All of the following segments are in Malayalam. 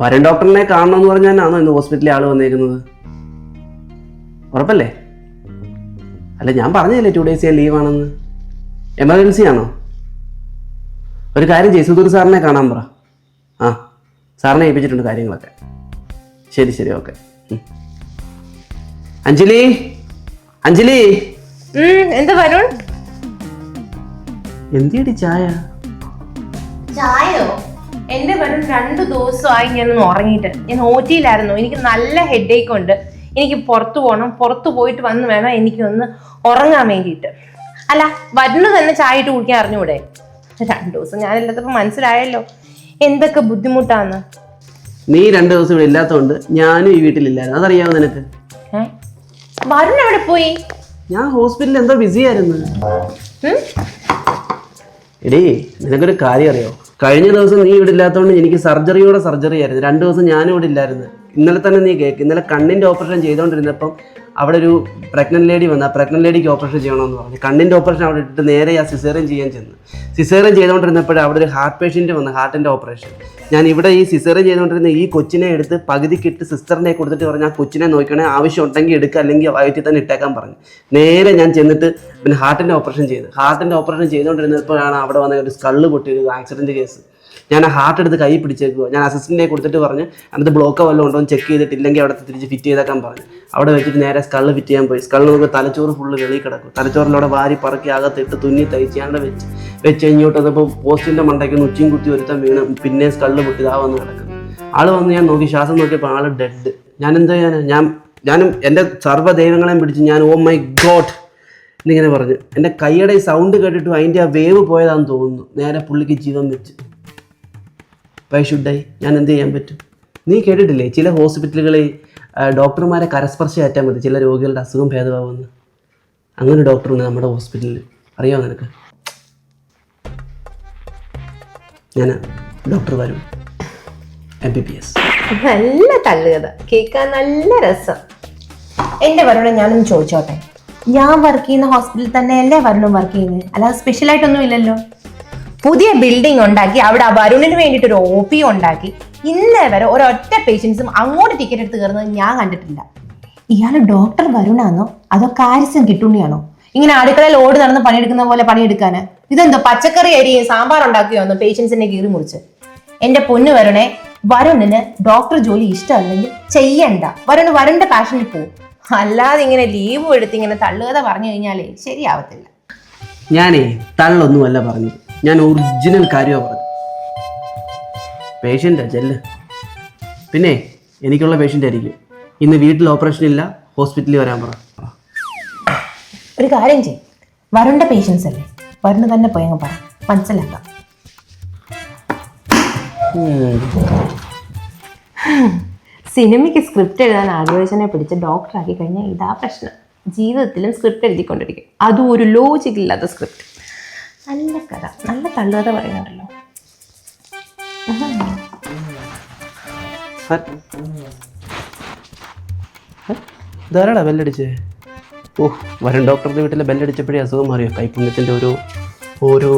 വരൻ ഡോക്ടറിനെ കാണണം എന്ന് പറഞ്ഞാണോ ഇന്ന് ഹോസ്പിറ്റലിൽ ആൾ വന്നേക്കുന്നത്? ഉറപ്പല്ലേ? അല്ല ഞാൻ പറഞ്ഞില്ലേ ടു ഡേയ്സ് ഞാൻ ലീവാണെന്ന് എമർജൻസി ആണോ? ഒരു കാര്യം ജയസുദൂർ സാറിനെ കാണാൻ പറ. ആ സാറിനെ ഏൽപ്പിച്ചിട്ടുണ്ട് കാര്യങ്ങളൊക്കെ. ശരി ശരി ഓക്കെ. അഞ്ജലി? അഞ്ജലി? എന്താ വരുൺ? എന്തിയടി ചായ? ചായോ എന്റെ വെറും രണ്ട് ദിവസമായി ഞാൻ ഒന്ന് ഉറങ്ങിയിട്ട്. ഞാൻ ഓറ്റിയിലായിരുന്നു എനിക്ക് നല്ല ഹെഡേക്ക് ഉണ്ട്. എനിക്ക് പുറത്തു പോകണം പുറത്തു പോയിട്ട് വന്ന് വേണം എനിക്കൊന്ന് ഉറങ്ങാൻ വേണ്ടിയിട്ട്. അല്ല വരുന്നു തന്നെ ചായ ഇട്ട് കുടിക്കാൻ അറിഞ്ഞൂടെ? രണ്ടു ദിവസം ഞാൻ എല്ലാത്തപ്പോൾ മനസ്സിലായല്ലോ. എന്തൊക്കെ ബുദ്ധിമുട്ടാന്ന്. നീ രണ്ട് ദിവസം ഇവിടെ ഇല്ലാത്തതുകൊണ്ട് ഞാനും ഈ വീട്ടിലില്ലായിരുന്നു. അതറിയാമോ നിനക്ക്? വരുൺ എവിടെ പോയി? ഞാൻ ഹോസ്പിറ്റലിൽ എന്തോ ബിസി ആയിരുന്നു? എടീ നിനക്കൊരു കാര്യം അറിയോ? കഴിഞ്ഞ ദിവസം നീ ഇവിടെ ഇല്ലാത്തതുകൊണ്ട് എനിക്ക് സർജറിയോടെ സർജറി ആയിരുന്നു. രണ്ട് ദിവസം ഞാനും ഇവിടെ ഇല്ലായിരുന്നു. ഇന്നലെ തന്നെ നീ കേക്ക് ഇന്നലെ കണ്ണിന്റെ ഓപ്പറേഷൻ ചെയ്തുകൊണ്ടിരുന്നപ്പം അവിടെ ഒരു പ്രഗ്നന്റ് ലേഡി വന്ന് ആ പ്രഗ്നന്റ് ലേഡിക്ക് ഓപ്പറേഷൻ ചെയ്യണമെന്ന് പറഞ്ഞു. കണ്ണിന്റെ ഓപ്പറേഷൻ അവിടെ ഇട്ട് നേരെ ആ സിസേറിയൻ ചെയ്യാൻ ചെന്ന്. സിസേറിയൻ ചെയ്തുകൊണ്ടിരുന്നപ്പോഴേ അവിടെ ഒരു ഹാർട്ട് പേഷ്യന്റ് വന്ന് ഹാർട്ടിന്റെ ഓപ്പറേഷൻ ഞാൻ ഇവിടെ ഈ സിസേറിയൻ ചെയ്തുകൊണ്ടിരുന്ന ഈ കൊച്ചിനെ എടുത്ത് പകുതിക്കിട്ട് സിസ്റ്ററിനെ കൊടുത്തിട്ട് പറഞ്ഞു ആ കൊച്ചിനെ നോക്കണേ ആവശ്യം ഉണ്ടെങ്കിൽ എടുക്കുക അല്ലെങ്കിൽ വയറ്റിൽ തന്നെ ഇട്ടേക്കാൻ പറഞ്ഞു. നേരെ ഞാൻ ചെന്നിട്ട് പിന്നെ ഹാർട്ടിന്റെ ഓപ്പറേഷൻ ചെയ്ത്. ഹാർട്ടിന്റെ ഓപ്പറേഷൻ ചെയ്തുകൊണ്ടിരുന്നപ്പോഴാണ് അവിടെ വന്ന ഒരു സ്കള്ള് പൊട്ടിയത് ആക്സിഡന്റ് കേസ് ഞാൻ ആ ഹാർട്ട് എടുത്ത് കൈ പിടിച്ചേക്കുക ഞാൻ അസിസ്റ്റന്റിനെ കൊടുത്തിട്ട് പറഞ്ഞ് അതിനകത്ത് ബ്ലോക്കോ വല്ലതും ഉണ്ടോ ചെക്ക് ചെയ്തിട്ടില്ലെങ്കിൽ അവിടെ തിരിച്ച് ഫിറ്റ് ചെയ്തേക്കാൻ പറഞ്ഞു. അവിടെ വെച്ചിട്ട് നേരെ സ്കള്ള് ഫിറ്റ് ചെയ്യാൻ പോയി. സ്കള്ള് നമുക്ക് തലച്ചോറ് ഫുള്ള് വെളിയിൽ കിടക്കും. തലച്ചോറിലൂടെ വാരി പറക്കി അകത്ത് ഇട്ട് തുന്നി തയ്ച്ച് വെച്ച്. വെച്ച് ഇങ്ങോട്ട് വന്നപ്പോൾ പോസ്റ്റിന്റെ മണ്ടയ്ക്ക് ഉച്ചയും കുത്തി ഒരുത്തം വീണ് പിന്നെ സ്കള്ള് പൊട്ടി ഇതാ വന്ന് കിടക്കുന്നു. ആൾ വന്ന് ഞാൻ നോക്കി ശ്വാസം നോക്കിയപ്പോൾ ആൾ ഡെഡ് ഞാൻ എന്താ ഞാൻ ഞാൻ ഞാനും എന്റെ സർവ ദൈവങ്ങളെയും പിടിച്ച് ഞാൻ ഓ മൈ ഗോഡ് എന്നിങ്ങനെ പറഞ്ഞു. എന്റെ കൈയുടെ സൗണ്ട് കേട്ടിട്ട് അതിന്റെ ആ വേവ് പോയതാണെന്ന് തോന്നുന്നു. നേരെ പുള്ളിക്ക് ജീവൻ വെച്ച്. വൈ ഷുഡായി ഞാൻ എന്ത് ചെയ്യാൻ പറ്റും? നീ കേട്ടിട്ടില്ലേ? ചില ഹോസ്പിറ്റലുകളിൽ ഡോക്ടർമാരെ കരസ്പർശം ഏറ്റാൻ മതി. ചില രോഗികളുടെ അസുഖം ഭേദമാവുമെന്ന്. അങ്ങനെ ഡോക്ടറുണ്ട് നമ്മുടെ ഹോസ്പിറ്റലിൽ അറിയാമോ നിനക്ക്? ഞാൻ ഡോക്ടർ വരും. എം ബി ബി എസ് നല്ല തള്ളുകഥ കേൾക്കാൻ നല്ല രസം. എന്റെ വരുണ ഞാനൊന്ന് ചോദിച്ചോട്ടെ? ഞാൻ വർക്ക് ചെയ്യുന്ന ഹോസ്പിറ്റലിൽ തന്നെയല്ലേ വരുണും വർക്ക് ചെയ്യുന്നത്? അല്ലാതെ സ്പെഷ്യലായിട്ടൊന്നും ഇല്ലല്ലോ. പുതിയ ബിൽഡിംഗ് ഉണ്ടാക്കി അവിടെ ആ വരുണിന് വേണ്ടിയിട്ട് ഒരു ഒ പി ഉണ്ടാക്കി. ഇന്നേ വരെ ഒരൊറ്റ പേഷ്യൻസും അങ്ങോട്ട് ടിക്കറ്റ് എടുത്ത് കയറുന്നത് ഞാൻ കണ്ടിട്ടില്ല. ഇയാൾ ഡോക്ടർ വരുണാന്നോ? അതോ കാരിസം കിട്ടുണ്ണിയാണോ? ഇങ്ങനെ അടുക്കളയിൽ ഓടി നടന്ന് പണിയെടുക്കുന്ന പോലെ പണിയെടുക്കാന്. ഇതെന്തോ പച്ചക്കറി അരിയും സാമ്പാർ ഉണ്ടാക്കുകയോ എന്നോ പേഷ്യൻസിനെ കീറി മുറിച്ച്. എന്റെ പൊന്നു വരുണെ വരുണിന് ഡോക്ടർ ജോലി ഇഷ്ടമല്ലെങ്കിൽ ചെയ്യണ്ട. വരുണ് വരുണിന്റെ പാഷനിൽ പോകും അല്ലാതെ ഇങ്ങനെ ലീവ് എടുത്ത് ഇങ്ങനെ തള്ളുകഥ പറഞ്ഞു കഴിഞ്ഞാലേ ശരിയാവത്തില്ല. ഞാനേ തള്ളൊന്നുമല്ല പറഞ്ഞു ഞാൻ ഒറിജിനൽ കാര്യമാണ് പറഞ്ഞത്. പേഷ്യന്റാ ചെല്ല്. പിന്നെ എനിക്കുള്ള പേഷ്യന്റ് ആയിരിക്കും. ഇന്ന് വീട്ടിൽ ഓപ്പറേഷൻ ഇല്ല ഹോസ്പിറ്റലിൽ വരാൻ പറ. ഒരു കാര്യം ചെയ്യും. വരണ്ട പേഷ്യൻസ് അല്ലേ? വരുണ് തന്നെ പോയി അങ്ങ് പറ. മനസ്സിലാക്കാം. സിനിമയ്ക്ക് സ്ക്രിപ്റ്റ് എഴുതാൻ ആഗ്രഹിച്ചതിനെ പിടിച്ച് ഡോക്ടറാക്കി കഴിഞ്ഞാൽ ഇതാ പ്രശ്നം. ജീവിതത്തിലും സ്ക്രിപ്റ്റ് എഴുതിക്കൊണ്ടിരിക്കും. അതും ഒരു ലോജിക്കില്ലാത്ത സ്ക്രിപ്റ്റ് നല്ല കഥ നല്ല തള്ളുകഥ പറയുന്നുണ്ടല്ലോ. ധാരാളാ ബെല്ലടിച്ചേ? ഓ വരും ഡോക്ടറുടെ വീട്ടിലെ ബെല്ലടിച്ചപ്പോഴേ അസുഖം മാറിയോ? കൈപ്പുണ്യത്തിന്റെ ഒരു ഓരോ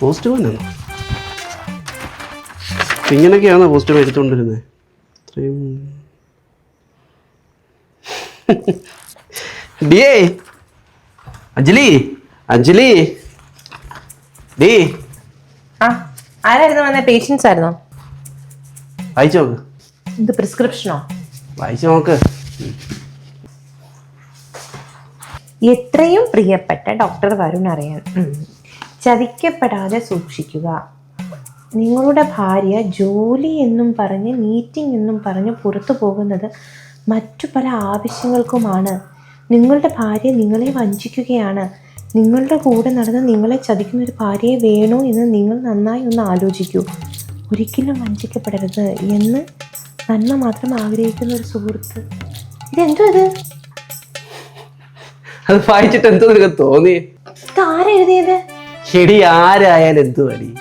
പോസ്റ്റ് വന്നു ഇങ്ങനെയൊക്കെയാണോ പോസ്റ്റ് എടുത്തുകൊണ്ടിരുന്നത് ഇത്രയും ഡിയേ അഞ്ജലി അഞ്ജലി. ഡീ. ആ ആരായിരുന്നു വന്ന? പേഷ്യൻസ് ആയിരുന്നോ? വായിച്ചു നോക്ക്. ഇത് പ്രിസ്ക്രിപ്ഷനോ വായിച്ചു നോക്ക്. എത്രയും പ്രിയപ്പെട്ട ഡോക്ടർ വരുൺ അറിയാൻ. ചതിക്കപ്പെടാതെ സൂക്ഷിക്കുക. നിങ്ങളുടെ ഭാര്യ ജോലി എന്നും പറഞ്ഞ് മീറ്റിംഗ് എന്നും പറഞ്ഞ് പുറത്തു പോകുന്നത് മറ്റു പല ആവശ്യങ്ങൾക്കുമാണ്. നിങ്ങളുടെ ഭാര്യ നിങ്ങളെ വഞ്ചിക്കുകയാണ്. നിങ്ങളുടെ കൂടെ നടന്ന് നിങ്ങളെ ചതിക്കുന്ന ഒരു ഭാര്യയെ വേണോ എന്ന് നിങ്ങൾ നന്നായി ഒന്ന് ആലോചിക്കൂ. ഒരിക്കലും വഞ്ചിക്കപ്പെടരുത് എന്ന് നന്മ മാത്രം ആഗ്രഹിക്കുന്ന ഒരു സുഹൃത്ത്. ഇതെന്തോ ഇത്? അത് വായിച്ചിട്ട് എന്തോ നിനക്ക് തോന്നി? ആരെഴുതിയത് എഴുതിയത്? ശരി ആരായാലും എന്ത് വഴി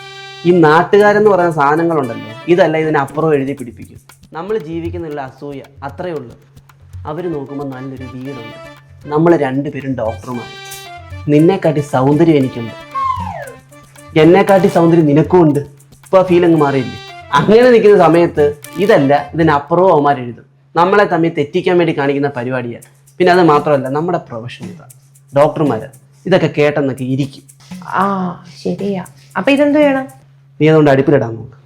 ഈ നാട്ടുകാരെന്ന് പറയുന്ന സാധനങ്ങളുണ്ടല്ലോ. ഇതല്ല ഇതിനപ്പുറം എഴുതി പിടിപ്പിക്കും. നമ്മൾ ജീവിക്കുന്നുള്ള അസൂയ. അത്രയേ ഉള്ളൂ. അവർ നോക്കുമ്പോൾ നല്ലൊരു വീടുണ്ട്. നമ്മൾ രണ്ടുപേരും ഡോക്ടർമാർ നിന്നെക്കാട്ടി സൗന്ദര്യം എനിക്കുണ്ട്. എന്നെക്കാട്ടി സൗന്ദര്യം നിനക്കും ഉണ്ട്. ഇപ്പൊ ആ ഫീൽ അങ്ങ് മാറിയില്ലേ? അങ്ങനെ നിൽക്കുന്ന സമയത്ത് ഇതല്ല ഇതിനപ്പുറവും അവന്മാർ എഴുതും. നമ്മളെ തമ്മിൽ തെറ്റിക്കാൻ വേണ്ടി കാണിക്കുന്ന പരിപാടിയാണ്. പിന്നെ അത് മാത്രമല്ല നമ്മുടെ പ്രൊഫഷൻ ഇതാണ് ഡോക്ടർമാര് ഇതൊക്കെ കേട്ടെന്നൊക്കെ ഇരിക്കും. ആ ശരിയാ. അപ്പൊ ഇതെന്ത് വേണം? നീ അതുകൊണ്ട് അടുപ്പിലിടാൻ നോക്ക്.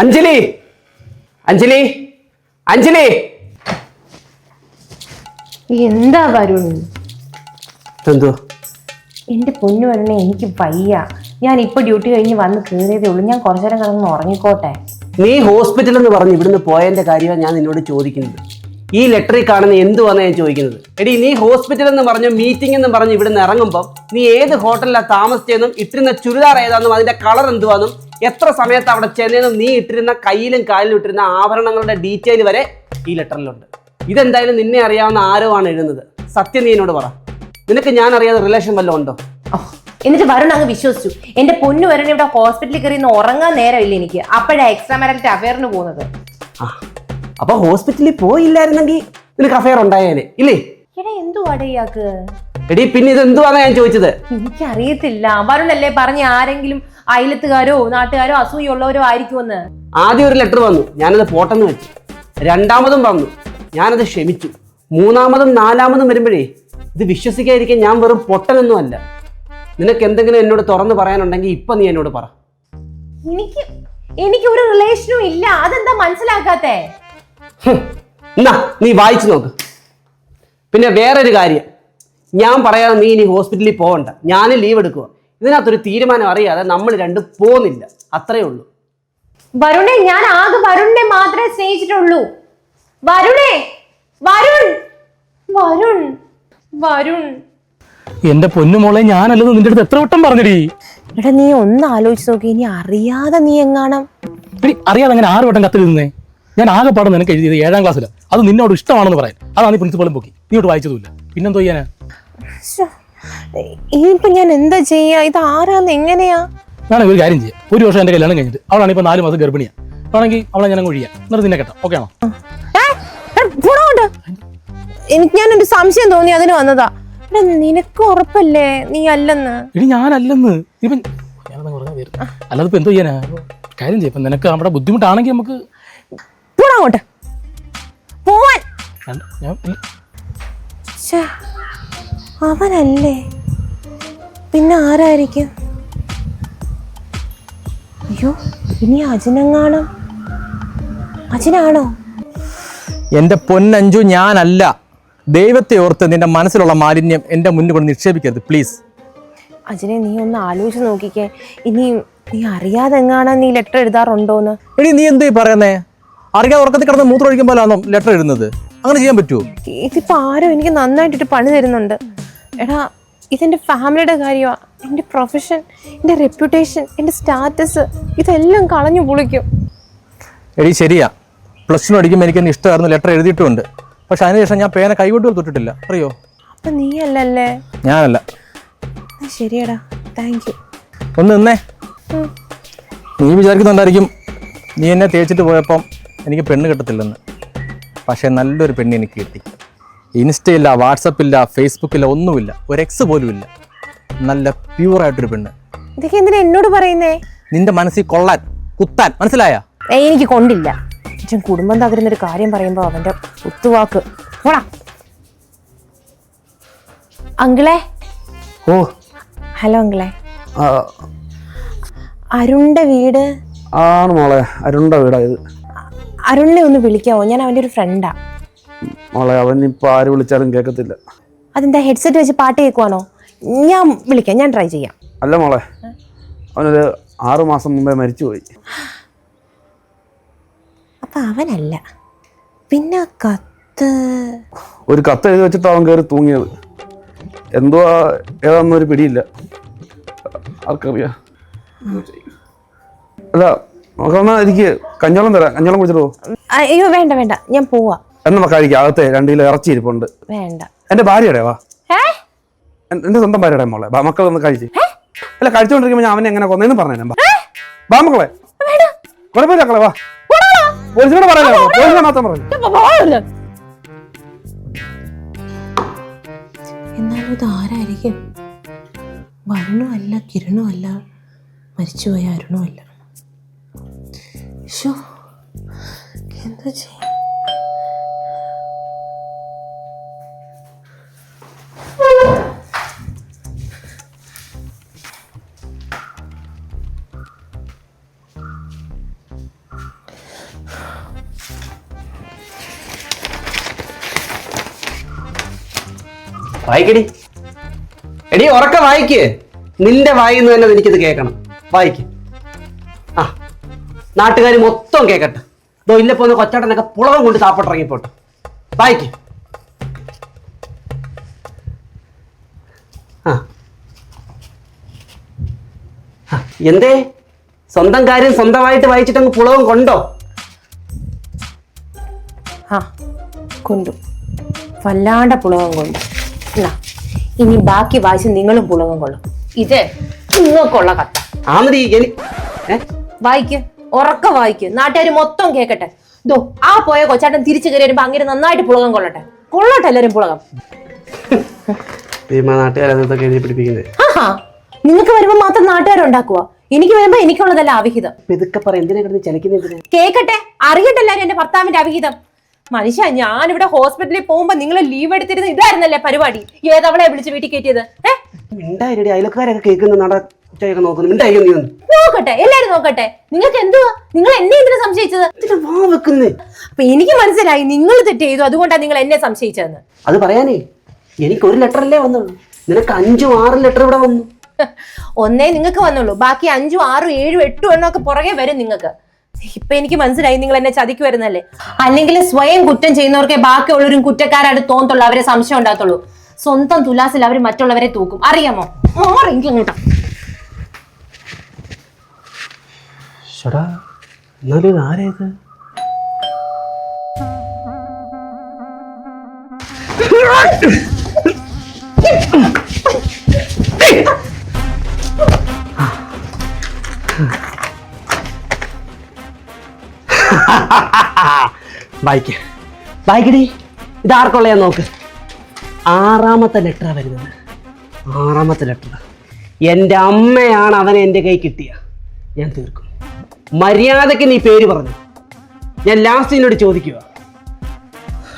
അഞ്ജലി. അഞ്ജലി. അഞ്ജലി. എന്താ വരുൺ? എന്തോ എന്റെ പൊന്നു വരണേ എനിക്ക് വയ്യ. ഞാൻ ഇപ്പൊ ഡ്യൂട്ടി കഴിഞ്ഞ് വന്ന് കയറിയതേ ഉള്ളൂ. ഞാൻ കുറച്ചു നേരം കിടന്ന് ഉറങ്ങിക്കോട്ടെ? നീ ഹോസ്പിറ്റലിൽ എന്ന് പറഞ്ഞു ഇവിടുന്ന് പോയതിന്റെ കാര്യമാണ് ഞാൻ നിന്നോട് ചോദിക്കുന്നത്. ഈ ലെറ്ററിൽ കാണുന്ന എന്തുവാന്ന് ഞാൻ ചോദിക്കുന്നത്? എടി നീ ഹോസ്പിറ്റൽ എന്ന് പറഞ്ഞു മീറ്റിംഗ് എന്ന് പറഞ്ഞ് ഇവിടുന്ന് ഇറങ്ങുമ്പോൾ നീ ഏത് ഹോട്ടലിലാണ് താമസിച്ചതെന്നും ഇട്ടിരുന്ന ചുരിദാർ ഏതാണെന്നും അതിന്റെ കളർ എന്തുവാന്നും എത്ര സമയത്ത് അവിടെ ചെന്നതെന്നും നീ ഇട്ടിരുന്ന കയ്യിലും കാലിലും ഇട്ടിരുന്ന ആഭരണങ്ങളുടെ ഡീറ്റെയിൽ വരെ ഈ ലെറ്ററിലുണ്ട് ഇതെന്തായാലും നിന്നെ അറിയാവുന്ന ആരോ ആണ് എഴുതുന്നത്? സത്യം നീ എന്നോട് പറ. നിനക്ക് ഞാൻ അറിയാതെ റിലേഷൻ വല്ലതും ഉണ്ടോ? എന്നിട്ട് വരുൺ അങ്ങ് വിശ്വസിച്ചു. എന്റെ പൊന്നു വരണ ഇവിടെ ഹോസ്പിറ്റലിൽ കയറി ഉറങ്ങാൻ നേരമില്ല എനിക്ക്. അപ്പോഴാ എക്സ്ട്രാ മാരറ്റ് അഫയറിന് പോകുന്നത്. അപ്പൊ ഹോസ്പിറ്റലിൽ പോയില്ലായിരുന്നെങ്കിൽ നിനക്ക് അഫയർ ഉണ്ടായേനെ ഇല്ലേ? എടാ എന്തുവാടെ ഇയാൾക്ക്? എടി പിന്നെ ഇത് എന്തുവാന്നാ ഞാൻ ചോദിച്ചത്? എനിക്കറിയത്തില്ല. വരുണല്ലേ പറഞ്ഞ ആരെങ്കിലും അയലത്തുകാരോ നാട്ടുകാരോ അസൂയുള്ളവരോ ആയിരിക്കുമെന്ന്. ആദ്യം ഒരു ലെറ്റർ വന്നു. ഞാനത് പോട്ടെന്ന് വെച്ചു. രണ്ടാമതും വന്നു. ഞാനത് ക്ഷമിച്ചു. മൂന്നാമതും നാലാമതും വരുമ്പോഴേ ഇത് വിശ്വസിക്കാതിരിക്കാൻ ഞാൻ വെറും പൊട്ടനൊന്നും അല്ല നിനക്ക് എന്തെങ്കിലും എന്നോട് തുറന്നു പറയാനുണ്ടെങ്കിൽ ഇപ്പൊ നീ എന്നോട് പറ. എനിക്ക് എനിക്ക് ഒരു റിലേഷനും ഇല്ല. അതെന്താ മനസ്സിലാക്കാത്തേ. എന്നാ നീ വായിച്ചു നോക്ക്. പിന്നെ വേറൊരു കാര്യം. ഞാൻ പറയാതെ നീ ഇനി ഹോസ്പിറ്റലിൽ പോകണ്ട ഞാൻ ലീവ് എടുക്കുക ഇതിനകത്തൊരു തീരുമാനം അറിയാതെ നമ്മൾ രണ്ടും പോകുന്നില്ല അത്രേ ഉള്ളൂ. വരുണെ ഞാൻ ആകെ വരുണിനെ മാത്രമേ സ്നേഹിച്ചിട്ടുള്ളൂ. വരുണേ വരുൺ വരുൺ വരുൺ. എന്റെ പൊന്നുമോളെ ഞാനല്ലെന്ന് നിന്റെ അടുത്ത് എത്ര വട്ടം പറഞ്ഞടി? എടാ നീ ഒന്ന് ആലോചിച്ച് നോക്കി ഇനി അറിയാതെ നീ എങ്ങാണം? എടി അറിയാതെ അങ്ങനെ ആറ് വട്ടം കത്തിരുന്നേ ഞാൻ ആകെ പാടും നിനക്ക് എഴുതിയത് ഏഴാം ക്ലാസ്സിൽ അത് നിന്നോട് ഇഷ്ടമാണെന്ന് പറയാൻ. അതാണ് ഈ പ്രിൻസിപ്പളും പൊക്കി. നീ ഇങ്ങോട്ട് വായിച്ചതുമില്ല. പിന്നെന്തോ ചെയ്യാനാ? ഇനിയിപ്പോ ഞാൻ എന്താ ചെയ്യാ? ഇത് ആരാന്ന് എങ്ങനെയാ? വേണമെങ്കിൽ ഒരു കാര്യം ചെയ്യാം. ഒരു വർഷം എന്റെ കല്യാണം കഴിഞ്ഞിട്ട് അവളാണ് ഇപ്പൊ നാല് മാസം ഗർഭിണിയാ. വേണമെങ്കിൽ അവളെ ഞാൻ ഒഴിയാ. എന്നിട്ട് നിന്നെ കേട്ടോ. ഓക്കെ ആണോ. എനിക്ക് ഞാനൊരു സംശയം തോന്നി അതിന് വന്നതാ. നിനക്ക് ഉറപ്പല്ലേ? നീ അല്ലെന്ന്. ഇനി ഞാനല്ലെന്ന്. ഇപ്പം അല്ലാതെ ഇപ്പൊ എന്തോ ചെയ്യാനാ? കാര്യം ചെയ്യാം. ഇപ്പൊ നിനക്ക് അവിടെ ബുദ്ധിമുട്ടാണെങ്കിൽ നമുക്ക് പോടാ അങ്ങോട്ട്? പോവാൻ. ഞാൻ അവനല്ലേ? പിന്നെ ആരായിരിക്കും? അയ്യോ ഇനി അജിനെങ്ങാണം അജിനാണോ? എന്റെ പൊന്നഞ്ചു ഞാനല്ല. ദൈവത്തെ ഓർത്ത് നിന്റെ മനസ്സിലുള്ള മാലിന്യം എന്റെ മുന്നിൽ കൊണ്ട് നിക്ഷേപിക്കരുത് പ്ലീസ് അജിനെ നീ ഒന്ന് ആലോചിച്ച് നോക്കിക്കേ. ഇനി നീ അറിയാതെ എങ്ങാണോ നീ ലെറ്റർ എഴുതാറുണ്ടോന്ന്? എടി നീ എന്തേ പറയുന്നേ? അറിയാതെ ഉറക്കത്തിൽ കിടന്ന് മൂത്രം ഒഴിക്കുമ്പോഴാണോ ലെറ്റർ എഴുതുന്നത്? അങ്ങനെ ചെയ്യാൻ പറ്റുമോ ഇതിപ്പോ ആരോ എനിക്ക് നന്നായിട്ടിട്ട് പണി തരുന്നുണ്ട്. എടാ ഇതെന്റെ ഫാമിലിയുടെ കാര്യമാണ് എന്റെ പ്രൊഫഷൻ എന്റെ റെപ്യൂട്ടേഷൻ എന്റെ സ്റ്റാറ്റസ് ഇതെല്ലാം കളഞ്ഞു പൊളിക്കും. എടി ശരിയാ. പ്ലസ് ടു അടിക്കുമ്പോൾ എനിക്ക് എന്നെ ഇഷ്ടമായിരുന്നു ലെറ്റർ എഴുതിയിട്ടുണ്ട് പക്ഷെ അതിനുശേഷം ഞാൻ പേന കൈകൊട്ടുകൾ തൊട്ടിട്ടില്ല. അറിയോ? അപ്പൊ നീ അല്ലല്ലേ ഞാനല്ല ശരിയെടാ. താങ്ക് യു ഒന്ന് നിന്നേ. നീ വിചാരിക്കുന്നുണ്ടായിരിക്കും നീ എന്നെ തേച്ചിട്ട് പോയപ്പം എനിക്ക് പെണ്ണ് കിട്ടത്തില്ലെന്ന്. പക്ഷേ നല്ലൊരു പെണ്ണ് എനിക്ക് കിട്ടി. ഇൻസ്റ്റയില്ല വാട്സപ്പില്ല ഫേസ്ബുക്കില്ല ഒന്നുമില്ല. ഒരു എക്സ് പോലും ഇല്ല. നല്ല പ്യൂറായിട്ടൊരു പെണ്ണ്. ഇതൊക്കെ എന്തിനാ എന്നോട് പറയുന്നേ? നിന്റെ മനസ്സിൽ കൊള്ളാൻ കുത്താൻ മനസ്സിലായ? ഏയ്, എനിക്ക് കൊണ്ടില്ല. കുടുംബം കുടുംബം തകരുന്നൊരു കാര്യം പറയുമ്പോൾ അവന്റെ കുത്തുവാക്ക്. പോടാ. അങ്കിളെ? ഓ. ഹലോ അങ്കിളെ. ആ, അരുണിന്റെ വീട്? ആണ് മോളെ അരുണ്ട വീടാ ഇത്. അരുണിനെ ഒന്ന് വിളിക്കാവോ? ഞാൻ അവന്റെ ഒരു ഫ്രണ്ടാ മോളെ അവൻ ഇപ്പൊ ആര് വിളിച്ചാലും കേൾക്കത്തില്ല അതെന്താ ഹെഡ്സെറ്റ് വെച്ച് പാട്ട് കേൾക്കുവാണോ? ഞാൻ വിളിക്കാം ഞാൻ ട്രൈ ചെയ്യാം. അല്ല മോളെ അവനൊരു ആറു മാസം മുമ്പേ മരിച്ചുപോയി. അപ്പൊ അവനല്ല. പിന്നെ കത്ത്? ഒരു കത്ത് എഴുതി വെച്ചിട്ട് അവൻ കയറി തൂങ്ങിയത്. എന്തോ ഏതാണെന്നും ഒരു പിടിയില്ല. ആർക്കറിയാ. അല്ല നമുക്കെന്നാ എനിക്ക് കഞ്ഞോളം തരാം. കഞ്ഞോളം കുടിച്ചിട്ട് പോവാ അയ്യോ വേണ്ട വേണ്ട. ഞാൻ പോവാ. എന്ന് കഴിക്കാം അകത്തെ രണ്ട് കിലോ ഇറച്ചി ഇരിപ്പുണ്ട്. വേണ്ട. എന്റെ ഭാര്യയുടെ വാ. എന്റെ സ്വന്തം ഭാര്യയുടെ മോളെ. ഒന്ന് കഴിച്ച്. അല്ല കഴിച്ചോണ്ടിരിക്കുമ്പോ ഞാൻ അവനെ എങ്ങനെ കൊന്നേന്ന് പറഞ്ഞു വാ മക്കളെ. കുഴപ്പമില്ല മക്കളെ വാ. പോലീസിനോട് പറയാനോ പോലീസിനെ മാത്രം പറഞ്ഞു എന്നാലും ഇത് ആരായിരിക്കും? വരുണും അല്ല കിരണും അല്ല മരിച്ചുപോയ അരുണോ അല്ല. ശോ, എന്താ ചെയ്യ? വായിക്കടി. എടി ഉറക്ക വായിക്ക്. നിന്റെ വായിന്ന് തന്നെ എനിക്കിത് കേൾക്കണം. വായിക്ക്. ആ നാട്ടുകാർ മൊത്തം കേൾക്കട്ടെ. ഇതോ ഇല്ല പോന്ന കൊച്ചാട്ടനൊക്കെ പുളകം കൊണ്ട് സാപ്പിട്ടിറങ്ങിപ്പോട്ടെ വായിക്ക്. ആ എന്തേ? സ്വന്തം കാര്യം സ്വന്തമായിട്ട് വായിച്ചിട്ടങ്ങ് പുളകം കൊണ്ടോ? ആ കൊണ്ടു. വല്ലാണ്ട പുളകം കൊണ്ടു. എന്നാ ഇനി ബാക്കി വായിച്ച് നിങ്ങളും പുളകം കൊള്ളും. ഇത് നിങ്ങൾക്കുള്ള കഥ. ആമതി വായിക്ക് ഉറക്ക വായിക്ക്. നാട്ടുകാർ മൊത്തം കേക്കട്ടെ. ദോ ആ പോയ കൊച്ചാട്ടൻ തിരിച്ചു കയറി വരുമ്പോ അങ്ങനെ നന്നായിട്ട് പുളകം കൊള്ളട്ടെ. കൊള്ളട്ടെ എല്ലാരും പുളകം. നിങ്ങൾക്ക് വരുമ്പോ മാത്രം നാട്ടുകാരുണ്ടാക്കുക എനിക്ക് വരുമ്പോ എനിക്കുള്ളതല്ല അവിഹിതം. ഇതൊക്കെ പറ എന്തിനാ കിടന്ന് ചലിക്കുന്ന കേക്കട്ടെ അറിയട്ടെ എല്ലാരും എന്റെ ഭർത്താവിന്റെ അവിഹിതം. മനുഷ്യ ഇവിടെ ഹോസ്പിറ്റലിൽ പോകുമ്പോ നിങ്ങൾ ലീവ് എടുത്തിരുന്ന ഇതായിരുന്നല്ലേ പരിപാടി? ഏതവളെ വിളിച്ച് വീട്ടിൽ കയറ്റിയത്? മിണ്ടായിരടി അയലക്കാരൊക്കെ കേൾക്കുന്ന നട ഉച്ചയൊക്കെ നോക്കുന്നു. മിണ്ടായി നീ ഒന്ന്? നോക്കട്ടെ എല്ലാരും നോക്കട്ടെ. നിങ്ങൾക്ക് എന്തുവാ? നിങ്ങൾ എന്നെ എന്തിനാ സംശയിച്ചത്? ഇതിന് വാ വെക്കുന്നേ. അപ്പൊ എനിക്ക് മനസ്സിലായി നിങ്ങൾ തെറ്റ് ചെയ്തു അതുകൊണ്ടാണ് നിങ്ങൾ എന്നെ സംശയിച്ചതെന്ന്. അത് പറയാനേ എനിക്ക് ഒരു ലെറ്റർ അല്ലേ വന്നുള്ളൂ. നിനക്ക് അഞ്ചും ആറും ലെറ്റർ ഇവിടെ വന്നു. ഒന്നേ നിങ്ങൾക്ക് വന്നുള്ളൂ. ബാക്കി അഞ്ചും ആറും ഏഴും എട്ടും എണ്ണൊക്കെ പുറകെ വരും നിങ്ങൾക്ക്. ഇപ്പൊ എനിക്ക് മനസ്സിലായി നിങ്ങൾ എന്നെ ചതിക്ക് വരുന്നല്ലേ അല്ലെങ്കിൽ സ്വയം കുറ്റം ചെയ്യുന്നവർക്കെ ബാക്കിയുള്ളവരും കുറ്റക്കാരായിട്ട് തോന്നത്തുള്ളൂ അവരെ സംശയം ഉണ്ടാകത്തുള്ളൂ സ്വന്തം തുലാസിൽ അവർ മറ്റുള്ളവരെ തൂക്കും അറിയാമോ മാറി എനിക്ക് അങ്ങോട്ടാ ഷടാ എന്നാലും ഇത് ആരാ വായിക്ക വായിക്കടി ഇത് ആർക്കുള്ളയാ നോക്ക്. ആറാമത്തെ ലെറ്റർ വരുന്നത്. ആറാമത്തെ ലെറ്റർ എന്റെ അമ്മയാണ് അവനെ എന്റെ കൈ കിട്ടിയ. ഞാൻ തീർക്കും. മര്യാദയ്ക്ക് നീ പേര് പറഞ്ഞു. ഞാൻ ലാസ്റ്റ് നിന്നോട് ചോദിക്കുക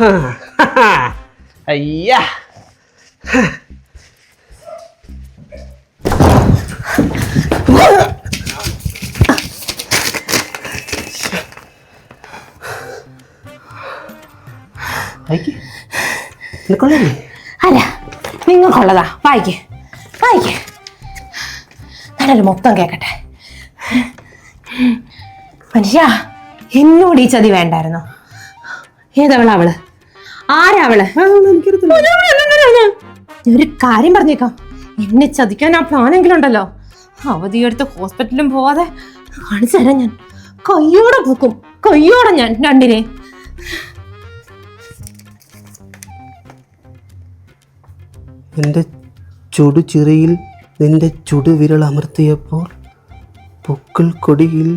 അയ്യാ. അല്ല നിങ്ങൾക്കുള്ളതാ. വായിക്കേ. വായിക്കേ. ഞാനൊരു മൊത്തം കേക്കട്ടെ. മനുഷ്യ എന്നോട് ഈ ചതി വേണ്ടായിരുന്നു. ഏതവളാ അവൾ? ആരാ അവൾ? ഒരു കാര്യം പറഞ്ഞേക്കാം. എന്നെ ചതിക്കാൻ ആ പ്ലാനെങ്കിലും ഉണ്ടല്ലോ. അവധിയെടുത്ത് ഹോസ്പിറ്റലിലും പോവാതെ കാണിച്ചു തരാം ഞാൻ. കയ്യോടെ പൂക്കും. കയ്യോടെ ഞാൻ രണ്ടിനെ എന്റെ ചുടു ചിറയിൽ നിന്റെ ചുടുവിരൽ അമർത്തിയപ്പോൾ പൊക്കിൾ കൊടിയിൽ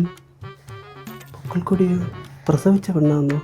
പൊക്കിൾ കൊടിയോ പ്രസവിച്ച പെണ്ണാന്നോ?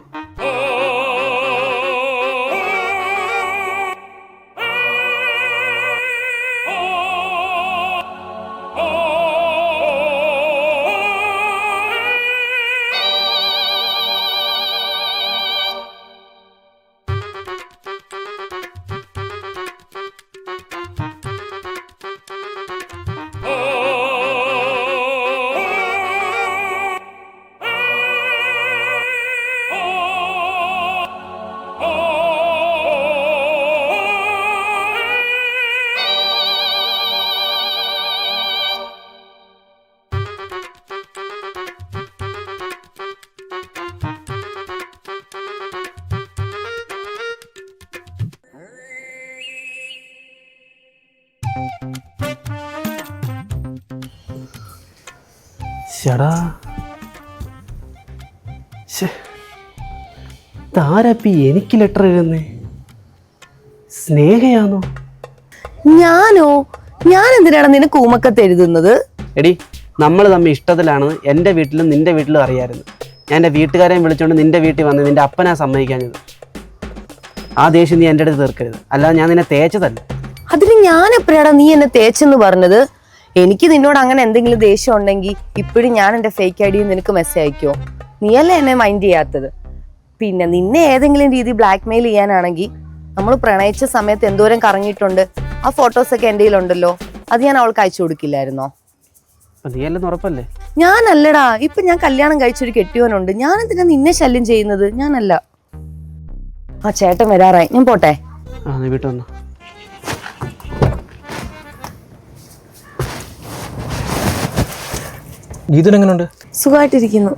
താരപ്പി എനിക്ക് ലെറ്റർ എഴുതുന്നേ? സ്നേഹയാണോ ഞാനോ? ഞാൻ എന്തിനാണ് നിനക്ക് ഊമക്കത്ത് എഴുതുന്നത്? എടി നമ്മൾ തമ്മിൽ ഇഷ്ടത്തിലാണെന്ന് എന്റെ വീട്ടിലും നിന്റെ വീട്ടിലും അറിയായിരുന്നു. ഞാൻ എന്റെ വീട്ടുകാരെയും വിളിച്ചുകൊണ്ട് നിന്റെ വീട്ടിൽ വന്ന് നിന്റെ അപ്പനാ സമ്മതിക്കാഞ്ഞത്. ആ ദേഷ്യം നീ എന്റെ അടുത്ത് തീർക്കരുത്. അല്ലാതെ ഞാൻ നിന്നെ തേച്ചതല്ല. അതിന് ഞാൻ എപ്പോഴാടാ നീ എന്നെ തേച്ചെന്ന് പറഞ്ഞത്? എനിക്ക് നിന്നോട് അങ്ങനെ എന്തെങ്കിലും ദേഷ്യം ഉണ്ടെങ്കിൽ ഇപ്പോഴും ഞാൻ എന്റെ ഫേക്ക് ഐ ഡി നിനക്ക് മെസ്സേജ് അയക്കുമോ നീയല്ലേ എന്നെ മൈൻഡ് ചെയ്യാത്തത്? പിന്നെ നിന്നെ ഏതെങ്കിലും രീതി ബ്ലാക്ക് മെയിൽ ചെയ്യാനാണെങ്കിൽ നമ്മൾ പ്രണയിച്ച സമയത്ത് എന്തോരം കറങ്ങിയിട്ടുണ്ട്. ആ ഫോട്ടോസ് ഒക്കെ എന്റെ കയ്യിലുണ്ടല്ലോ. അത് ഞാൻ അവൾക്ക് അയച്ചു കൊടുക്കില്ലായിരുന്നോ? ഉറപ്പല്ലേ? ഞാനല്ലടാ. ഇപ്പൊ ഞാൻ കല്യാണം കഴിച്ചൊരു കെട്ടിയവനുണ്ട് ഞാൻ എന്തിനാ നിന്നെ ശല്യം ചെയ്യുന്നത്? ഞാനല്ല. ആ ചേട്ടൻ വരാറായി. ഞാൻ പോട്ടെ. ആ നീ വീട്ടിൽ വന്നോ. ഗീതുൻ എങ്ങനെയുണ്ട് സുഖമായിട്ടിരിക്കുന്നു.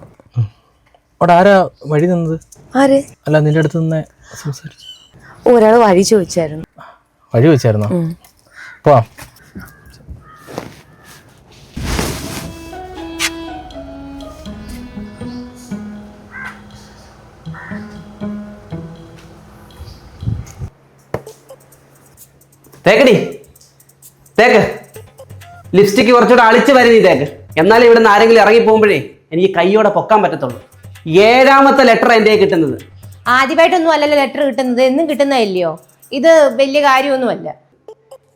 അവിടെ ആരാ വഴി നിന്നത്? ആര്? അല്ല നിന്റെ അടുത്ത് നിന്ന് സംസാരിച്ചു. ഒരാൾ വഴി ചോദിച്ചായിരുന്നു. വഴി ചോദിച്ചായിരുന്നോ? പോവാം. തേക്കടി തേക്ക്. ലിപ്സ്റ്റിക്ക് കുറച്ചുകൂടെ അളിച്ച് വരും നീ തേക്ക്. എന്നാലും ഇവിടുന്ന് ആരെങ്കിലും ഇറങ്ങി പോകുമ്പോഴേ എനിക്ക് കൈയോടെ പൊക്കാൻ പറ്റത്തുള്ളൂ. ഏഴാമത്തെ ലെറ്റർ എന്റെ കിട്ടുന്നത്? ആദ്യമായിട്ടൊന്നും അല്ലല്ലോ ലെറ്റർ കിട്ടുന്നത്. എന്നും കിട്ടുന്നതല്ലയോ? ഇത് വലിയ കാര്യമൊന്നുമല്ല.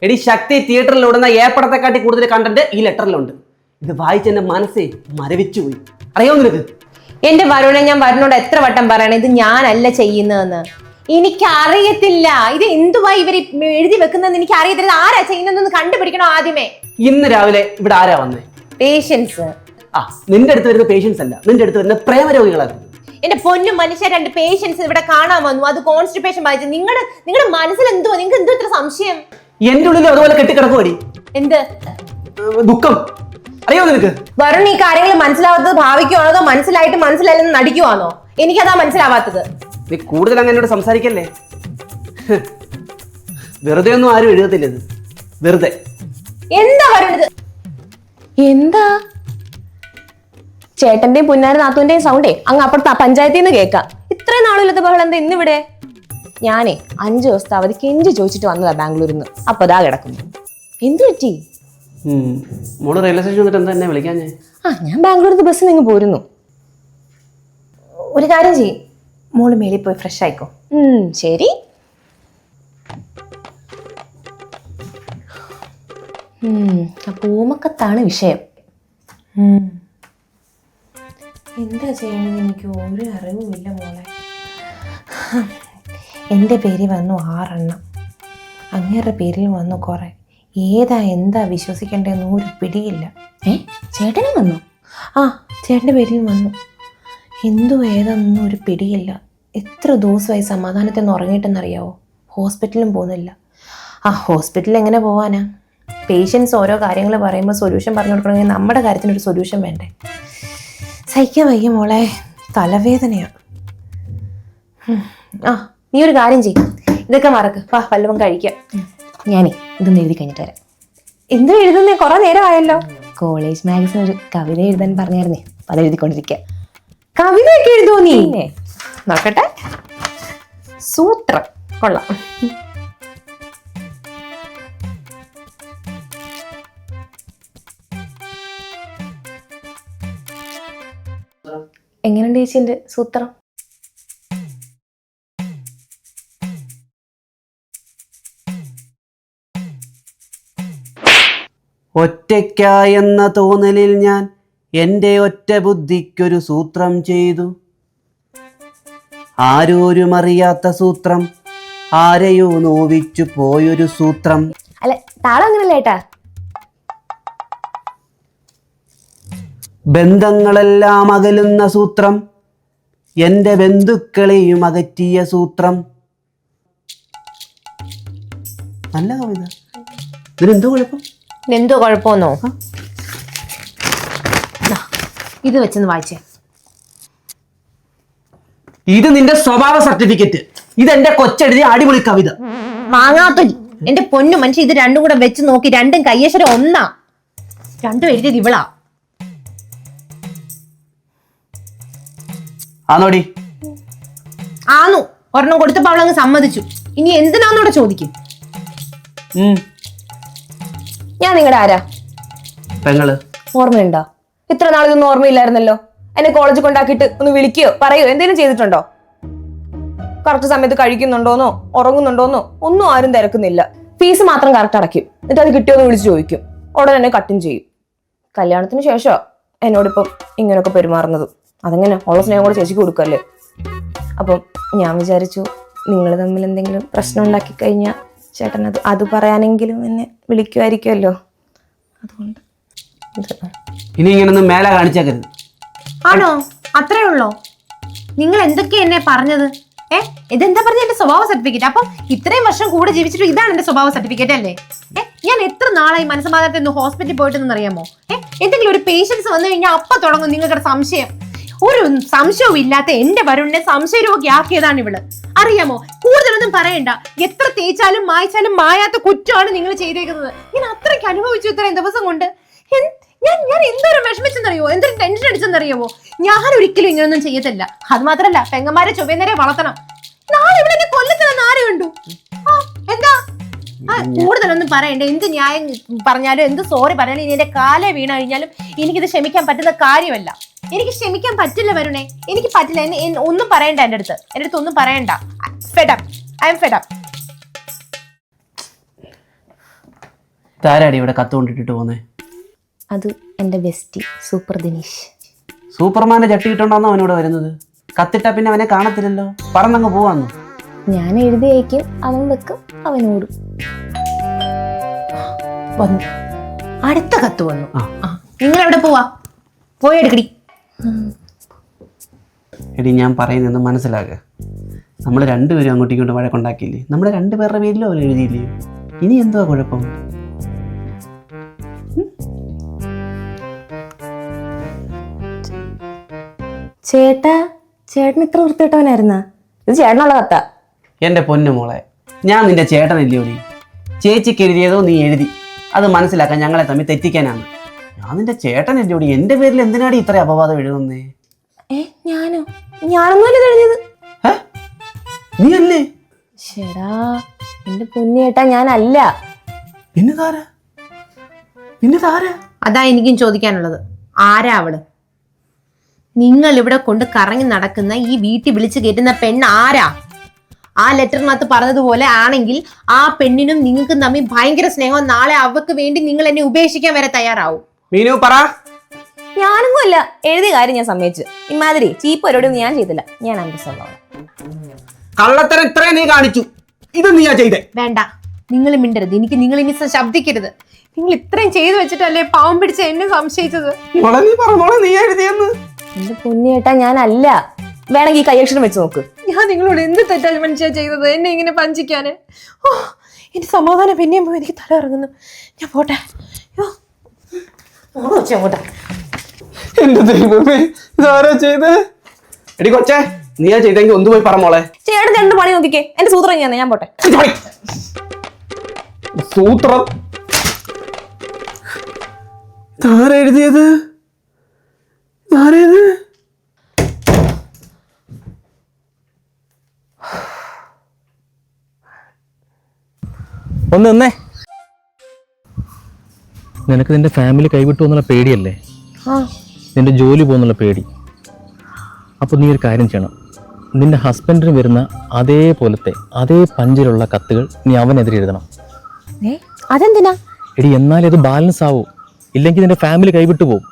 എടി ശക്തി തിയേറ്ററിൽ ഓടുന്ന ഏപ്പടത്തെക്കാട്ടി കൂടുതൽ കണ്ടന്റ് ഈ ലെറ്ററിലുണ്ട് ഇത് വായിച്ച് എന്റെ മനസ്സേ മരവിച്ചു പോയി. അറിയോ നിനക്ക്? എന്റെ വരുണെ ഞാൻ വരുണോട് എത്ര വട്ടം പറയണം? ഇത് ഞാനല്ല ചെയ്യുന്നതെന്ന്. എനിക്ക് അറിയത്തില്ല ഇത് എന്തുവാ ഇവർ എഴുതി വെക്കുന്നതെന്ന് എനിക്ക് അറിയത്തില്ല ആരാ ചെയ്യുന്നതെന്ന് കണ്ടുപിടിക്കണം ആദ്യമേ? ഇന്ന് രാവിലെ ഇവിടെ ആരാ വന്നേ? പേഷ്യൻസ് ആ നിന്റെ അടുത്ത് വരുന്ന പേഷ്യൻസ് അല്ല. നിന്റെ അടുത്ത് വരുന്ന പ്രേമരോഗികളാണ്. എന്റെ പൊന്നു മനുഷ്യ രണ്ട് പേഷ്യൻസ് ഇവിടെ കാണാൻ വന്നു. അത് കോൺസ്റ്റിപ്പേഷൻ ബാധിച്ചു. നിങ്ങളുടെ നിങ്ങളുടെ മനസ്സിൽ എന്തോ നിങ്ങൾക്ക് എന്തോ ഇത്ര സംശയം? എന്റെ ഉള്ളിൽ അതുപോലെ കെട്ടിക്കിടക്കുമടി എന്ത്? ദുഃഖം. അറിയോ നിനക്ക്? വരുൺ ഈ കാര്യങ്ങൾ മനസ്സിലാവാത്തത് ഭാവിക്കുവാണോ? അതോ മനസ്സിലായിട്ട് മനസ്സിലായില്ലെന്ന് നടിക്കുവാണോ? എനിക്കതാ മനസ്സിലാവാത്തത്. നീ കൂടുതൽ അങ്ങനെ എന്നോട് സംസാരിക്കല്ലേ? വെറുതെ ഒന്നും ആരും എഴുതത്തില്ല ഇത് വെറുതെ. എന്താ വരുന്നത് എന്താ? ചേട്ടന്റെയും പുന്നാര നാത്തുവിന്റെയും സൗണ്ടേ അങ്ങ് അപ്പുറത്ത് ആ പഞ്ചായത്തിൽ നിന്ന് കേൾക്കാം. ഇത്രയും നാളില്ലാത്ത ബഹളം എന്താ ഇന്നിവിടെ? ഞാനേ അഞ്ചു ദിവസത്തെ അവധി കെഞ്ചി ചോദിച്ചിട്ട് വന്നതാ ബാംഗ്ലൂരിൽ നിന്ന് അപ്പൊ അതാ കിടക്കുന്നു. എന്തു പറ്റി. മോൾ റെയിൽവേ സ്റ്റേഷൻ വന്നിട്ട് എന്താ എന്നെ വിളിക്കാൻ? ഞാൻ ആ ഞാൻ ബാംഗ്ലൂരിൽ ബസ്സിൽ നിന്ന് പോരുന്നു. ഒരു കാര്യം ചെയ്യും. മോൾ മേളിൽ പോയി ഫ്രഷ് ആയിക്കോ. ഉം, ശരി. അപ്പൊ ഓമക്കത്താണ് വിഷയം. എന്താ ചെയ്യണമെന്ന് എനിക്ക് ഒരു അറിവുമില്ല മോളെ. എന്റെ പേരിൽ വന്നു ആറെണ്ണം. അങ്ങേരുടെ പേരിൽ വന്നു കുറേ. ഏതാ എന്താ വിശ്വസിക്കേണ്ടതെന്ന് ഒരു പിടിയില്ല. ഏ? ചേട്ടനും വന്നു? ആ ചേട്ടന്റെ പേരിൽ വന്നു. എന്തു ഏതൊന്നും ഒരു പിടിയില്ല. എത്ര ദിവസമായി സമാധാനത്തിൽ നിന്ന് ഉറങ്ങിയിട്ടെന്നറിയാവോ? ഹോസ്പിറ്റലിലും പോകുന്നില്ല. ആ ഹോസ്പിറ്റലിൽ എങ്ങനെ പോവാനാ? പേഷ്യൻസ് ഓരോ കാര്യങ്ങൾ പറയുമ്പോൾ സൊല്യൂഷൻ പറഞ്ഞു കൊടുക്കണമെങ്കിൽ നമ്മുടെ കാര്യത്തിനൊരു സൊല്യൂഷൻ വേണ്ടേ? സഹിക്കാൻ വയ്യ മോളെ തലവേദനയാണ് ആ നീ ഒരു കാര്യം ചെയ്യും. ഇതൊക്കെ മറക്ക്. വാ വല്ലതും കഴിക്കാം. ഞാനേ ഇതൊന്ന് എഴുതി കഴിഞ്ഞിട്ട് വരാം. എന്ത് എഴുതുന്നേ? കുറെ നേരമായല്ലോ. കോളേജ് മാഗസിൻ ഒരു കവിത എഴുതാൻ പറഞ്ഞായിരുന്നേ. അത് എഴുതിക്കൊണ്ടിരിക്കുക കവിതയൊക്കെ എഴുതുമോ നീ? നോക്കട്ടെ. സൂത്രം. കൊള്ളാം. എങ്ങനെയുണ്ട് ചേച്ചിന്റെ സൂത്രം? ഒറ്റയ്ക്കായെന്ന തോന്നലിൽ ഞാൻ എന്റെ ഒറ്റ ബുദ്ധിക്കൊരു സൂത്രം ചെയ്തു. ആരോരും അറിയാത്ത സൂത്രം ആരെയോ നോവിച്ചു പോയൊരു സൂത്രം. അല്ല താളം അങ്ങനല്ല ബന്ധങ്ങളെല്ലാം അകലുന്ന സൂത്രം. എന്റെ ബന്ധുക്കളെയും അകറ്റിയ സൂത്രം. നല്ല കവിത. ഇതിനെന്തോ കുഴപ്പം? എന്തോ കുഴപ്പമെന്നോ? ദാ, ഇത് വെച്ചൊന്ന് വായിച്ചേ. ഇത് നിന്റെ സ്വഭാവ സർട്ടിഫിക്കറ്റ്. ഇത് എന്റെ കൊച്ചെഴുതി അടിപൊളി കവിത. മാങ്ങാത്തൊലി. എന്റെ പൊന്നു മനുഷ്യ ഇത് രണ്ടും കൂടെ വെച്ച് നോക്കി രണ്ടും കയ്യേശ്വരം ഒന്നാ. രണ്ടും എഴുതിയത് ഇവളാ. ആന്നോടി. ആന്നു. ഒരെണ്ണം കൊടുത്തപ്പോ അവളങ്ങ് സമ്മതിച്ചു. ഇനി എന്തിനാന്നോടെ ചോദിക്കും? ഞാൻ നിങ്ങളുടെ ആരാ? പെങ്ങൾ. ഓർമ്മയുണ്ടോ? ഇത്ര നാളിതൊന്നും ഓർമ്മയില്ലായിരുന്നല്ലോ. എന്നെ കോളേജ് കൊണ്ടാക്കിയിട്ട് ഒന്ന് വിളിക്കുകയോ പറയോ. എന്തെങ്കിലും ചെയ്തിട്ടുണ്ടോ? കറക്റ്റ് സമയത്ത് കഴിക്കുന്നുണ്ടോന്നോ? ഉറങ്ങുന്നുണ്ടോന്നോ? ഒന്നും ആരും തിരക്കുന്നില്ല. ഫീസ് മാത്രം കറക്റ്റ് അടയ്ക്കും. എന്നിട്ട് അത് കിട്ടിയോന്ന് വിളിച്ച് ചോദിക്കും. ഉടനെ തന്നെ കട്ടും ചെയ്യും. കല്യാണത്തിന് ശേഷം? എന്നോടിപ്പം ഇങ്ങനെയൊക്കെ പെരുമാറുന്നത്. അതങ്ങനെ ഉള്ള സ്നേഹം കൂടെ ചേച്ചിക്ക് കൊടുക്കല്ലേ അപ്പം ഞാൻ വിചാരിച്ചു നിങ്ങൾ തമ്മിൽ എന്തെങ്കിലും പ്രശ്നം ഉണ്ടാക്കി കഴിഞ്ഞാൽ ചേട്ടൻ അത് അത് പറയാനെങ്കിലും എന്നെ വിളിക്കുമായിരിക്കുമല്ലോ അതുകൊണ്ട് ഇനി ഇങ്ങനൊന്നും മേലെ കാണിച്ചേക്കരുത്. ആണോ? അത്രേ ഉള്ളോ? നിങ്ങൾ എന്തൊക്കെയാ എന്നെ പറഞ്ഞത്? ഏ? ഇതെന്താ പറഞ്ഞ എന്റെ സ്വഭാവ സർട്ടിഫിക്കറ്റ്? അപ്പൊ ഇത്രയും വർഷം കൂടെ ജീവിച്ചിട്ട് ഇതാണ് എന്റെ സ്വഭാവ സർട്ടിഫിക്കറ്റ് അല്ലേ? ഏ? ഞാൻ എത്ര നാളായി മനസ്സമാധാനത്തിൽ ഹോസ്പിറ്റലിൽ പോയിട്ടെന്ന് അറിയാമോ? ഏ? എന്തെങ്കിലും ഒരു പേഷ്യൻസ് വന്നു കഴിഞ്ഞാൽ അപ്പൊ തുടങ്ങും നിങ്ങളുടെ സംശയം. ഒരു സംശയവും ഇല്ലാത്ത എന്റെ വരുണിനെ സംശയരോഗിയാക്കിയതാണ് ഇവൾ. അറിയാമോ? കൂടുതലൊന്നും പറയണ്ട. എത്ര തേച്ചാലും മായ്ച്ചാലും മായാത്ത കുറ്റമാണ് നിങ്ങൾ ചെയ്തേക്കുന്നത്. ഞാൻ അത്രയ്ക്ക് അനുഭവിച്ചു ഇത്രയും ദിവസം കൊണ്ട്. ഞാൻ ഞാൻ എന്തോരം വിഷമിച്ചെന്നറിയോ? എന്തൊരു ടെൻഷൻ അടിച്ചെന്നറിയാമോ? ഞാൻ ഒരിക്കലും ഇങ്ങനൊന്നും ചെയ്യത്തില്ല. അത് മാത്രല്ല പെങ്ങന്മാരെ ചൊവ്വേന്നേരെ വളർത്തണം. നാളെ ഇവിടെ കൊല്ലത്തിൽ കൊല്ലത്തിലെന്ന് ഉണ്ടു എന്താ? കൂടുതലൊന്നും പറയണ്ട. എന്ത് ന്യായം പറഞ്ഞാലും എന്ത് സോറി പറഞ്ഞാലും ഇനി എന്റെ കാലേ വീണ കഴിഞ്ഞാലും എനിക്കിത് ക്ഷമിക്കാൻ പറ്റുന്ന കാര്യമല്ല. എനിക്ക് ക്ഷമിക്കാൻ പറ്റില്ല വരുണേ. എനിക്ക് പറ്റില്ല. എന്നെ- ഒന്നും പറയണ്ട എന്റെ അടുത്ത്. എന്റെ അടുത്ത് ഒന്നും പറയണ്ട. ഫെഡം ഐ എം ഫെഡം താരാടി ഇവിടെ കത്ത് കൊണ്ടിട്ടിട്ട് പോന്നേ? അത് എന്റെ ബെസ്റ്റി സൂപ്പർ ദിനേശ്. സൂപ്പർമാനെ ചട്ടി ഇട്ടുണ്ടോന്നോ അവനോട് വരുന്നത്? കത്തിട്ടാ പിന്നെ അവനെ കാണത്തില്ലല്ലോ. പറന്നങ്ങ് പോവാന്നു. ഞാൻ എഴുതി അയക്കും അവൻ വെക്കും. അവനോടും. വന്നു. അടുത്ത കത്ത് വന്നു. നിങ്ങൾ എവിടെ പോവാ? പോയി എടുക്കടി. എടി ഞാൻ പറയുന്നതെന്ന് മനസ്സിലാക്കുക നമ്മൾ രണ്ടുപേരും അങ്ങോട്ടും ഇങ്ങോട്ടും വഴക്കുണ്ടാക്കിയില്ലേ? നമ്മുടെ രണ്ടുപേരുടെ പേരിലും അവർ എഴുതിയില്ലേ? ഇനി എന്തുവാ കുഴപ്പം? ചേട്ടാ ചേട്ടൻ ഇത്ര വൃത്തിയിട്ടവനായിരുന്നാ ഇത് ചേട്ടനുള്ള കത്താ. എന്റെ പൊന്നു മോളെ ഞാൻ നിന്റെ ചേട്ടനല്ലോടി ചേച്ചിക്ക് എഴുതിയതോ നീ എഴുതി. അത് മനസ്സിലാക്കാൻ ഞങ്ങളെ തമ്മിൽ തെറ്റിക്കാനാണ്. ഞാൻ നിന്റെ ചേട്ടനല്ലോടി എന്റെ പേരിൽ എന്തിനാടി ഇത്ര അപവാദം എഴുതുന്നേ? ഏ ഞാനോ? ഞാനൊന്നുമല്ല തെളിഞ്ഞത് നീ അല്ലേ? ചേടാ എന്റെ പൊന്നു ചേട്ടാ ഞാനല്ല. പിന്നെ താര പിന്നെ താര അതാ എനിക്കും ചോദിക്കാനുള്ളത്. ആരാ അവൾ? നിങ്ങൾ ഇവിടെ കൊണ്ട് കറങ്ങി നടക്കുന്ന ഈ വീട്ടിൽ വിളിച്ചു കയറ്റുന്ന പെണ്ണ് ആരാ? ആ ലെറ്ററിനകത്ത് പറഞ്ഞതുപോലെ ആണെങ്കിൽ ആ പെണ്ണിനും നിങ്ങൾക്കും തമ്മിൽ ഭയങ്കര സ്നേഹം. നാളെ അവക്ക് വേണ്ടി നിങ്ങൾ എന്നെ ഉപേക്ഷിക്കാൻ വരെ തയ്യാറാവും. മീനു പറ. ഞാനൊന്നും അല്ല. എഴുതിയ കാര്യം ഞാൻ സമ്മതിച്ചു. ഇമാതിരി ചീപ്പ് പരിപാടിയൊന്നും ഞാൻ ചെയ്തില്ല. ഞാൻ അന്റെ സ്വഭാവം. കള്ളത്തരം ഇത്രയും നീ കാണിച്ചു. ഇത് നീ ചെയ്തേ. വേണ്ട. നിങ്ങൾ മിണ്ടരുത്. എനിക്ക് നിങ്ങൾ ഇനി ശബ്ദിക്കരുത്. നിങ്ങൾ ഇത്രയും ചെയ്തു വെച്ചിട്ടല്ലേ പാവം പിടിച്ച എന്നെ സംശയിച്ചത്? മോളെ നീ പറ. മോളെ നീ എഴുതിയെന്ന്. എന്റെ പൊന്നു ചേട്ടാ ഞാനല്ല. വേണമെങ്കിൽ ഈ കൈയക്ഷരം വെച്ച് നോക്ക്. ഞാൻ നിങ്ങളോട് എന്ത് തെറ്റായി മനുഷ്യ ചെയ്തത്? എന്നെ ഇങ്ങനെ പഞ്ചിക്കാൻ ഓ എന്റെ സമാധാനം പിന്നെയും പോയി എനിക്ക് തല ഇറങ്ങുന്നു ഞാൻ പോട്ടെ. അയ്യോ. മോൾ വെച്ച് അങ്ങോട്ട്. എന്റെ ദൈവമേ ഇതാരാ ചെയ്തേ? എടി കൊച്ചേ നീയാ ചെയ്തെങ്കിൽ ഒന്ന് പോയി പറ മോളെ. ചേട്ടൻ രണ്ട് പണി നോക്കിക്കേ. എന്റെ സൂത്രം ഞാൻ ഞാൻ പോട്ടെ. സൂത്രം. ഇതാരാ എഴുതിയത്? ഇതാരേത് ഒന്ന് നിന്നേ. നിനക്ക് നിന്റെ ഫാമിലി കൈവിട്ടു എന്നുള്ള പേടിയല്ലേ? നിന്റെ ജോലി പോകുന്നുള്ള പേടി. അപ്പോൾ നീ ഒരു കാര്യം ചെയ്യണം. നിന്റെ ഹസ്ബൻഡിന് വരുന്ന അതേപോലത്തെ അതേ പഞ്ചിലുള്ള കത്തുകൾ നീ അവനെതിരെ എഴുതണം. അതെന്തിനാ? എടി എന്നാലേ അത് ബാലൻസ് ആവൂ. ഇല്ലെങ്കിൽ നിന്റെ ഫാമിലി കൈവിട്ടു പോകും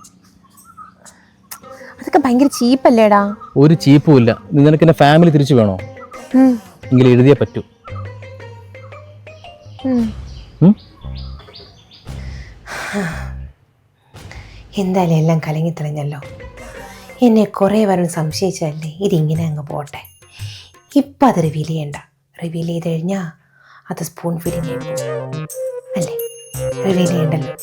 അതൊക്കെ ഭയങ്കര ചീപ്പല്ലേടാ? ഒരു ചീപ്പും ഇല്ല. നിനക്ക് എന്റെ ഫാമിലി തിരിച്ചു വേണോ? എങ്കിൽ എഴുതിയേ പറ്റൂ? എന്തായാലും എല്ലാം കലങ്ങി തെളിഞ്ഞല്ലോ. എന്നെ കുറേ വരും സംശയിച്ചതല്ലേ? ഇതിങ്ങനെ അങ്ങ് പോട്ടെ. ഇപ്പം അത് റിവീൽ ചെയ്യണ്ട. റിവീൽ ചെയ്ത് കഴിഞ്ഞാൽ അത് സ്പൂൺ ഫീഡിങ് അല്ലേ? റിവീൽ ചെയ്യണ്ടല്ലോ.